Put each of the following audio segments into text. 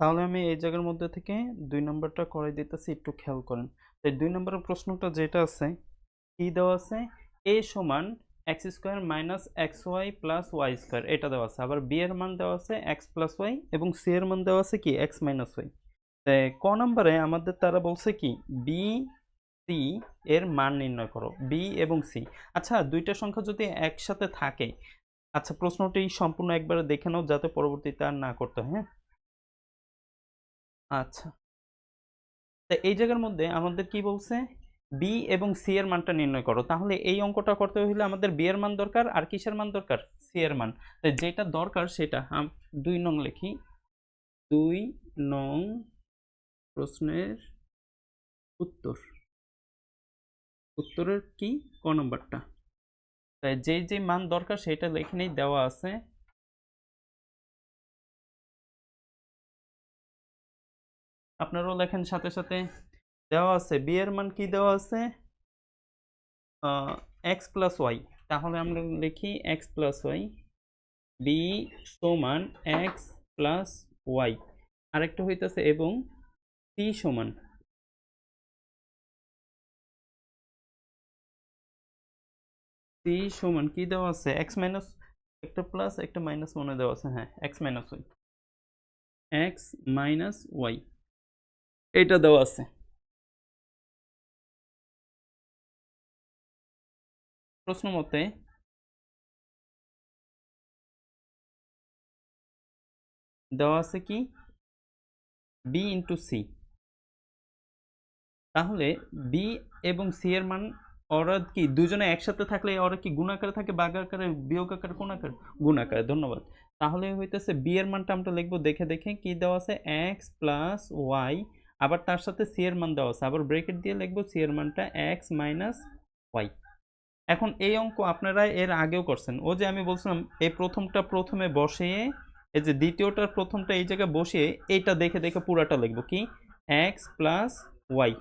তাহলে আমি এই জায়গার মধ্যে থেকে দুই নম্বরটা করে দিতেছি, একটু খেয়াল করেন। তাই দুই নম্বরের প্রশ্নটা যেটা আছে, কি দেওয়া আছে? এ সমান x square minus x y plus y square, এটা দেওয়া আছে। আবার বি এর মান দেওয়া আছে এক্স প্লাস ওয়াই এবং সি এর মান দেওয়া আছে কি? X minus y. তাই ক নম্বরে আমাদের তারা বলছে কি? বি, সি এর মান নির্ণয় করো, বি এবং সি। আচ্ছা দুইটা সংখ্যা যদি একসাথে থাকে আচ্ছা প্রশ্নটি সম্পূর্ণ একবারে দেখে নাও যাতে পরবর্তীতে আর না করতে হয়? আচ্ছা। তা এই জায়গার মধ্যে আমাদের কি বলছে? বি এবং সি এর মানটা নির্ণয় করো। তাহলে এই অঙ্কটা করতে হলে আমাদের বি এর মান দরকার আর কিসের মান দরকার? সি এর মান। যেটা দরকার সেটা দুই নং লিখি। দুই নং প্রশ্নের উত্তর। উত্তরের কি? ক নম্বরটা। তাই যেই যে মান দরকার সেটা এখানেই দেওয়া আছে। আপনারাও লেখেন সাথে সাথে। দেওয়া আছে বি এর মান কি দেওয়া আছে? এক্স প্লাস ওয়াই তাহলে আমরা লিখি এক্স প্লাস ওয়াই বি সমান এক্স প্লাস ওয়াই আরেকটা হইতেছে এবং সি সমান। সি সমান কি দেওয়া আছে? এক্স মাইনাস একটা প্লাস একটা মাইনাস মনে দেওয়া আছে হ্যাঁ x minus y x minus y এটা দেওয়া আছে। প্রশ্ন মতে, দেওয়া আছে কি? বি ইন্টু সি তাহলে বি এবং সি এর মান ওরা কি? দুজনে একসাথে থাকলে ওরা কি গুণাকারে থাকে? বাঘ আকারে, বিয়োগ আকারে কোন আকারে? গুণ আকারে, ধন্যবাদ। তাহলে হইতেছে বি এর মানটা আমরা লিখব দেখে দেখে, কি দেওয়া আছে? এক্স প্লাস ওয়াই আবার তার সাথে সি এর মান দেওয়া আছে। আবার ব্রেকেট দিয়ে লিখব সি এর মানটা এক্স মাইনাস ওয়াই এখন এই অঙ্ক আপনারা এর আগেও করছেন। ও যে আমি বলছিলাম, এই প্রথমটা প্রথমে বসিয়ে, এই যে দ্বিতীয়টার প্রথমটা এই জায়গায় বসিয়ে, এইটা দেখে দেখে পুরাটা লিখব কি? এক্স প্লাস ওয়াই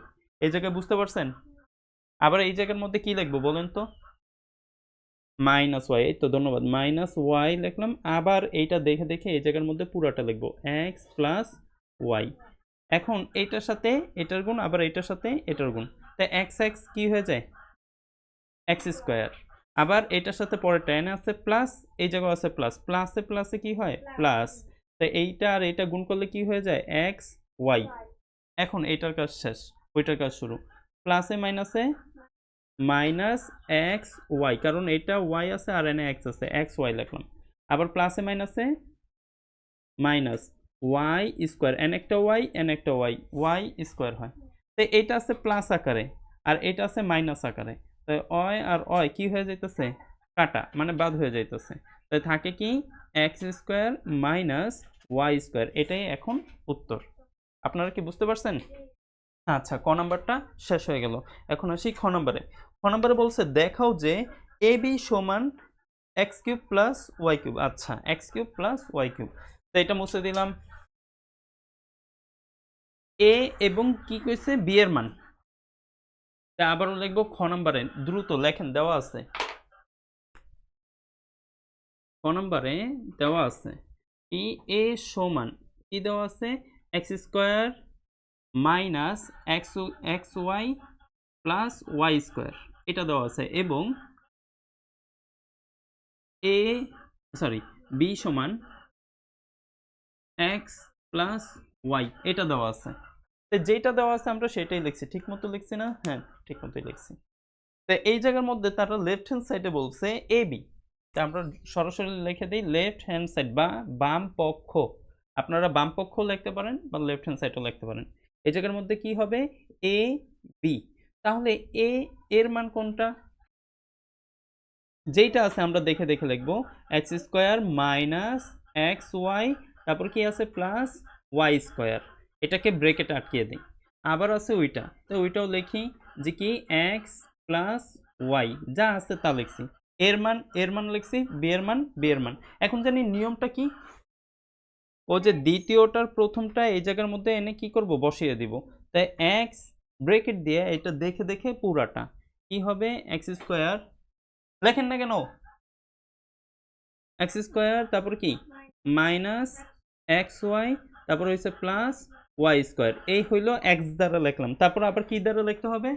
এই জায়গায় বুঝতে পারছেন? আবার এই জায়গার মধ্যে কি লিখব বলেন তো? মাইনাস ওয়াই এই তো ধন্যবাদ মাইনাস ওয়াই লিখলাম। আবার এইটা দেখে দেখে এই জায়গার মধ্যে পুরাটা লিখব। এক্স প্লাস ওয়াই এখন এইটার সাথে এটার গুণ, আবার এটার সাথে এটার গুণ। তাই এক্স এক্স কী হয়ে যায়? এক্স স্কোয়ার আবার এটার সাথে পরে টেন আছে প্লাস এই জায়গায় আছে প্লাস প্লাসে প্লাসে কি হয়? প্লাস তাই এইটা আর এইটা গুণ করলে কি হয়ে যায়? এক্স ওয়াই এখন এইটার কাজ শেষ, ওইটার কাজ শুরু। প্লাসে মাইনাসে মাইনাস এক্স ওয়াই কারণ এটা ওয়াই আছে আর এনে এক্স আছে এক্স ওয়াই লিখলাম। আবার প্লাসে মাইনাসে মাইনাস ওয়াই স্কোয়ার এন একটা ওয়াই এন একটা ওয়াই ওয়াই স্কোয়ার হয়। তো এটা আছে প্লাস আকারে, আর এটা আছে মাইনাস আকারে। তো অয় আর অয় কি হয়ে যাইতেছে? কাটা মানে বাদ হয়ে যাইতেছে। তাই থাকে কি? X square minus y square এটাই এখন উত্তর। আপনারা কি বুঝতে পারছেন? আচ্ছা ক নাম্বারটা শেষ হয়ে গেল। এখন আসি খ নম্বরে। খ নম্বরে বলছে, দেখাও যে এ বি সমান x cube plus y cube আচ্ছা x cube plus y cube তো এটা মুছে দিলাম। এ এবং কি কইছে? বি এর মান। আবারও লিখব খ নম্বরে। দ্রুত লেখেন, দেওয়া আছে। খ নম্বরে দেওয়া আছে। ই, এ সমান কি দেওয়া আছে? X square minus x x y plus y square. এটা দেওয়া আছে এবং এ, সরি, বি সমান এক্স প্লাস ওয়াই, এটা দেওয়া আছে। তো যেটা দেওয়া আছে আমরা সেটাই লিখছি। ঠিক মতো লিখছি না? হ্যাঁ ঠিক মতোই লিখছি। তো এই জায়গার মধ্যে তারা লেফট হ্যান্ড সাইডে বলছে এ বি তা আমরা সরাসরি লিখে দিই লেফট হ্যান্ড সাইড বা বাম পক্ষ। আপনারা বাম পক্ষ লিখতে পারেন বা লেফট হ্যান্ড সাইডও লিখতে পারেন। এই জায়গার মধ্যে কি হবে? এ বি তাহলে এ এর মান কোনটা? যেইটা আছে আমরা দেখে দেখে লিখব। X square minus x y তারপর কি আছে? প্লাস ওয়াই স্কোয়ার এটাকে ব্রেকেট আটকিয়ে দিই। আবার আছে ওইটা। তো ওইটাও লিখি যে কি? এক্স প্লাস ওয়াই যা আছে তা লিখছি। এর মান এর মান লিখছি বি এর মান বি এর মান। এখন জানি নিয়মটা কি? ও যে দ্বিতীয়টার প্রথমটা এই জায়গার মধ্যে এনে কি করব? বসিয়ে দিব। তাই এক্স ব্রেকেট দিয়ে এটা দেখে দেখে পুরাটা। কি হবে? এক্স স্কোয়ার লেখেন না কেন? এক্স স্কোয়ার তারপর কি? মাইনাস এক্স ওয়াই তারপর হয়েছে প্লাস ওয়াই স্কোয়ার এই হইল এক্স দ্বারা লিখলাম। তারপর আবার কি দ্বারা লিখতে হবে?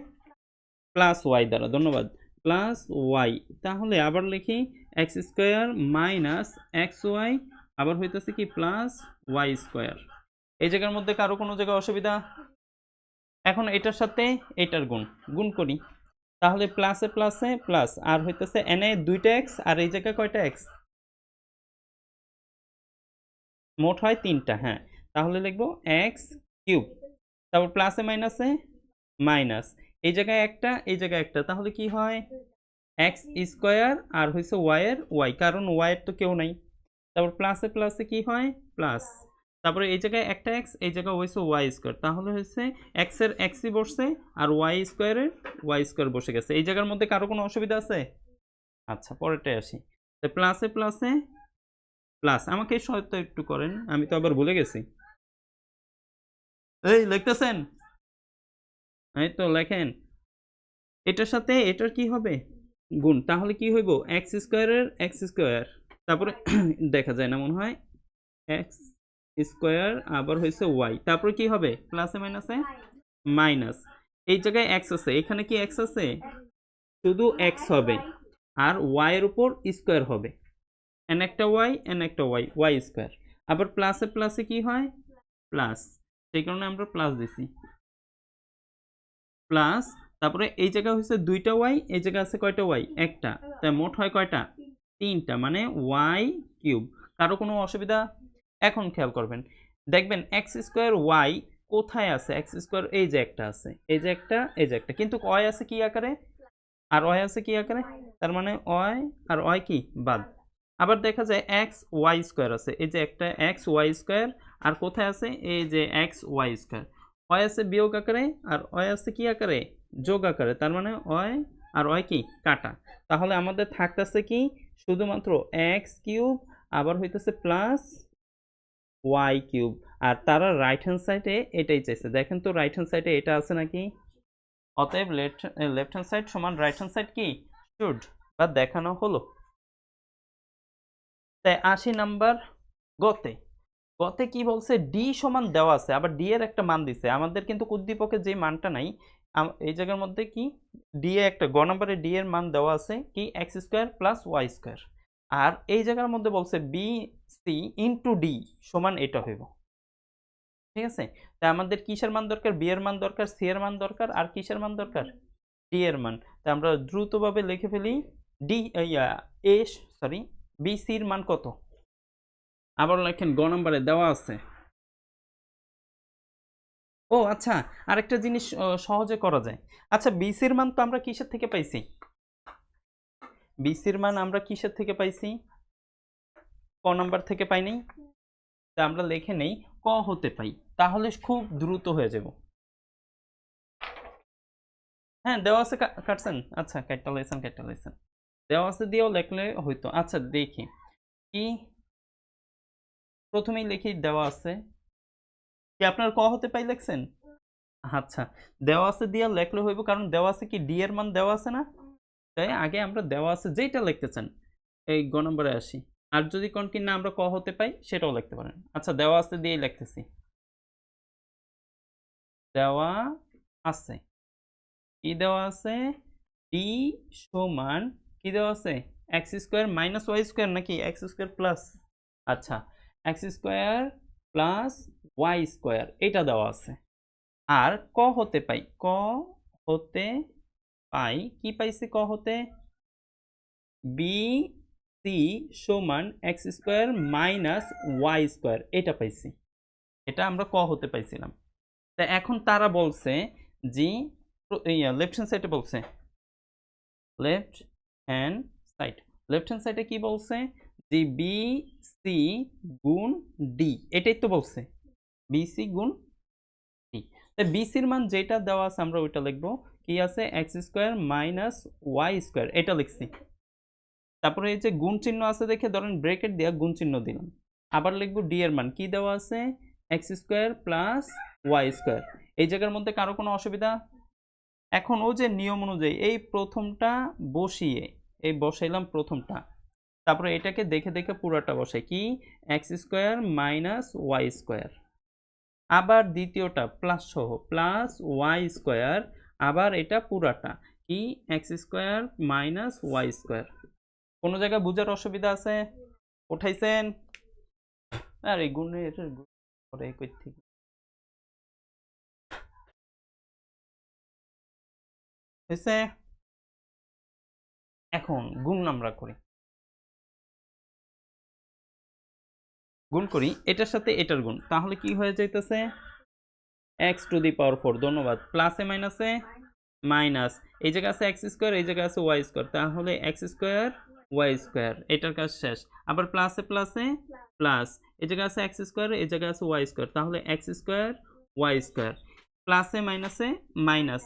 প্লাস ওয়াই দ্বারা। ধন্যবাদ। প্লাস ওয়াই তাহলে আবার লিখি x square minus x y আবার হইতেছে কি প্লাস ওয়াই স্কোয়ার এই জায়গার মধ্যে কারও কোনো জায়গায় অসুবিধা? এখন এটার সাথে এটার গুণ। গুণ করি। তাহলে প্লাসে প্লাসে প্লাস আর হইতেছে এনে দুইটা এক্স আর এই জায়গায় কয়টা এক্স মোট হয় তিনটা হ্যাঁ। তাহলে লিখব এক্স কিউব, তারপর প্লাসে মাইনাসে মাইনাস এই জায়গায় একটা, এই জায়গায় একটা, তাহলে কি হয়? এক্স স্কোয়ার আর হয়েছে ওয়াইয়ের ওয়াই কারণ ওয়াইয়ের তো কেউ নাই। তারপর প্লাসে প্লাসে কি হয়? প্লাস তারপরে এই জায়গায় একটা এক্স এই জায়গায় হয়েছে ওয়াই স্কোয়ার তাহলে হয়েছে এক্সের এক্সই বসছে আর ওয়াই স্কোয়ারের ওয়াই স্কোয়ার বসে গেছে। এই জায়গার মধ্যে কারও কোনো অসুবিধা আছে? আচ্ছা পরেরটায় আসি। প্লাসে প্লাসে প্লাস আমাকে সহায়তা একটু করেন আমি তো আবার ভুলে গেছি। এই লিখতেছেন? এই তো লেখেন। এটার সাথে এটার কি হবে? গুণ তাহলে কি হইব? এক্স স্কোয়ারের এক্স স্কোয়ার তারপরে দেখা যায় না মনে হয়। এক্স স্কোয়ার আবার হয়েছে ওয়াই তারপরে কি হবে? প্লাসে মাইনাসে মাইনাস এই জায়গায় এক্স আছে এখানে কি এক্স আছে? শুধু এক্স হবে। আর ওয়াই এর উপর স্কোয়ার হবে। এন একটা ওয়াই এন একটা ওয়াই ওয়াই স্কোয়ার আবার প্লাসে প্লাসে কি হয়? প্লাস সেই কারণে আমরা প্লাস দিছি। প্লাস তারপরে এই জায়গা হচ্ছে দুইটা ওয়াই এই জায়গা আছে কয়টা ওয়াই একটা। তাই মোট হয় কয়টা? তিনটা মানে ওয়াই কিউব। কারও কোনো অসুবিধা? এখন খেয়াল করবেন। দেখবেন এক্স স্কোয়ার ওয়াই কোথায় আছে? এক্স স্কোয়ার এই যে একটা আছে, এই যে একটা, এই যে একটা। কিন্তু ওয়াই আছে কি আকারে? আর ওয়াই আছে কি আকারে? তার মানে ওয়াই আর ওয়াই কি? বাদ। আবার দেখা যায় এক্স ওয়াই স্কোয়ার আছে। এই যে একটা এক্স ওয়াই স্কোয়ার আর কোথায় আছে? এই যে এক্স ওয়াই স্কোয়ার ওয়াই আছে বিয়োগ আকারে আর ওয়াই আছে কি আকারে? যোগ আকারে। তার মানে ওয়াই আর ওয়াই কি? কাটা। তাহলে আমাদের থাকতেছে কি? শুধুমাত্র এক্স কিউব আবার হইতেছে প্লাস ওয়াই কিউব আর তারা রাইট হ্যান্ড সাইডে এটাই চাইছে। দেখেন তো রাইট হ্যান্ড সাইডে এটা আছে নাকি? অতএব লেফট লেফট হ্যান্ড সাইড সমান রাইট হ্যান্ড সাইড কি? শুড বা দেখানো হলো। তাই আশি নাম্বার গতে। গতে কি বলছে? ডি সমান দেওয়া আছে, আবার ডি এর একটা মান দিছে। আমাদের কিন্তু উদ্দীপকের যে মানটা নাই এই জায়গার মধ্যে কি? ডি এ একটা, গ নম্বরে ডি এর মান দেওয়া আছে কি? X square plus y square আর এই জায়গার মধ্যে বলছে বি সি ইন্টু ডি সমান এটা হইব। ঠিক আছে? তাই আমাদের কিসের মান দরকার? বি এর মান দরকার সি এর মান দরকার, আর কিসের মান দরকার? ডি এর মান। তাই আমরা দ্রুতভাবে লিখে ফেলি ডি এ সরি বি সির মান কত? আবার লেখেন, গ নম্বরে দেওয়া আছে। ও আচ্ছা আরেকটা জিনিস সহজে করা যায়। আচ্ছা বিসির মান তো আমরা কিসের থেকে পাইছি? বিসির মান আমরা কিসের থেকে পাইছি? ক নাম্বার থেকে পাই নাই? তা আমরা লিখে নেই, ক হতে পাই। তাহলে খুব দ্রুত হয়ে যাব। হ্যাঁ দেওয়া আছে কাটছেন? আচ্ছা কাটটা লাইছেন কাটটা লাইছেন দেওয়া আছে দিয়েও লেখলে হইতো। আচ্ছা দেখি। কি প্রথমেই লিখি দেওয়া আছে? কি আপনার ক হতে পাই লেখছেন? আচ্ছা দেওয়া আছে দিয়া লেখলে হইব কারণ দেওয়া আছে কি ডি এর মান দেওয়া আছে না? তাই আগে আমরা দেওয়া আছে যেটা লিখতে চান, এই গ নম্বরে আসি। আর যদি কোন কি না আমরা ক হতে পাই, সেটাও লিখতে পারেন। আচ্ছা দেওয়া আছে দিয়েই লিখতেছি। দেওয়া আছে। কি দেওয়া আছে? ডি সমান কি দেওয়া আছে? X square minus y square নাকি এক্স স্কোয়ার প্লাস আচ্ছা x square plus y square এটা দেওয়া আছে। আর ক হতে পাই, ক হতে পাই, কি পাইছি ক হতে? বি সি সমান x square minus y square এটা পাইছি। এটা আমরা ক হতে পাইছিলাম। তা এখন তারা বলছে যে লেফট হ্যান্ড সাইডে বলছে। Left hand side left hand সাইডে কি বলছে? যে বি সি গুণ ডি এটাই তো বলছে। বিসি গুণ ডি বিসির মান যেটা দেওয়া আছে আমরা ওইটা লিখব। কি আছে? X square minus y square এটা লিখছি। তারপরে এই যে গুণ চিহ্ন আছে দেখে ধরেন ব্রেকেট দেওয়া গুণ চিহ্ন দিলাম। আবার লিখব ডি এর মান। কি দেওয়া আছে? X square plus y square এই জায়গার মধ্যে কারও কোনো অসুবিধা? এখন ও যে নিয়ম অনুযায়ী এই প্রথমটা বসিয়ে এই বসাইলাম প্রথমটা। তারপরে এটাকে দেখে দেখে পুরাটা বসাই। কি? X square minus y square আবার দ্বিতীয়টা প্লাস সহ। প্লাস ওয়াই স্কোয়ার আবার এটা পুরাটা। কি? X square minus y square কোনো জায়গায় বুঝার অসুবিধা আছে? উঠাইছেন? আর এই গুণের কই থেকে? হয়েছে এখন গুণ আমরা করি। গুণ করি, এটার সাথে এটার গুণ। তাহলে কি হয়ে যাইতেছে? X to the power four ধন্যবাদ। প্লাসে মাইনাসে মাইনাস এই জায়গায় আছে এক্স স্কোয়ার এই জায়গা আছে ওয়াই স্কোয়ার তাহলে এক্স স্কোয়ার ওয়াই স্কোয়ার এটার কাজ শেষ। আবার প্লাসে প্লাসে প্লাস এই জায়গায় আছে এক্স স্কোয়ার এই জায়গায় আছে ওয়াই স্কোয়ার তাহলে এক্স স্কোয়ার ওয়াই স্কোয়ার প্লাসে মাইনাসে মাইনাস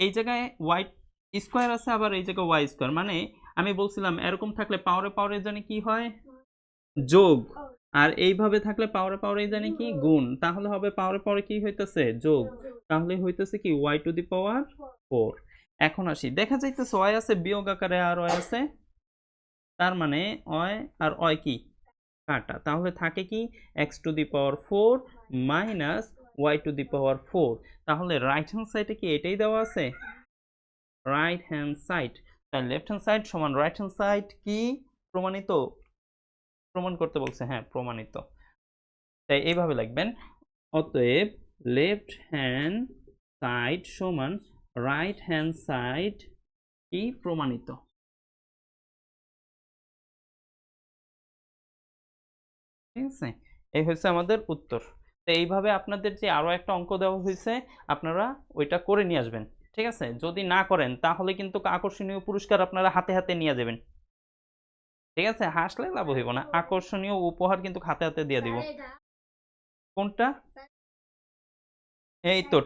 এই জায়গায় ওয়াই স্কোয়ার আছে আবার এই জায়গায় ওয়াই স্কোয়ার। মানে আমি বলছিলাম, এরকম থাকলে পাওয়ারে পাওয়ারে জানি কি হয়? যোগ। আর এইভাবে থাকলে পাওয়ারে পাওয়ারে জানি কি? গুণ। তাহলে হবে পাওয়ারে পাওয়ারে কি হইতেছে? যোগ। তাহলে হইতেছে কি? Y to the power four. এখন আসি। দেখা যাইতেছে ওয়াই আছে বিয়োগ আকারে আর ওয়াই আছে তার মানে অয় আর অয় কি? কাটা। তাহলে থাকে কি? X to the power four minus y to the power four তাহলে রাইট হ্যান্ড সাইডে কি এটাই দেওয়া আছে? রাইট হ্যান্ড সাইড তাহলে লেফট হ্যান্ড সাইড সমান রাইট হ্যান্ড সাইড কি প্রমাণিত? প্রমাণ করতে বলছে হ্যাঁ প্রমাণিত। তাই এইভাবে লিখবেন, অতএব লেফট হ্যান্ড সাইড সমান রাইট হ্যান্ড সাইড কি প্রমাণিত? ঠিক আছে? এই হচ্ছে আমাদের উত্তর। তো এইভাবে আপনাদের যে আরও একটা অঙ্ক দেওয়া হয়েছে, আপনারা ওইটা করে নিয়ে আসবেন। ঠিক আছে? যদি না করেন তাহলে কিন্তু আকর্ষণীয় পুরস্কার আপনারা হাতে হাতে নিয়ে যাবেন। ঠিক আছে? হাসলে লাভ হইব না। আকর্ষণীয় উপহার কিন্তু হাতে হাতে দিয়ে দিব। কোনটা? এই তো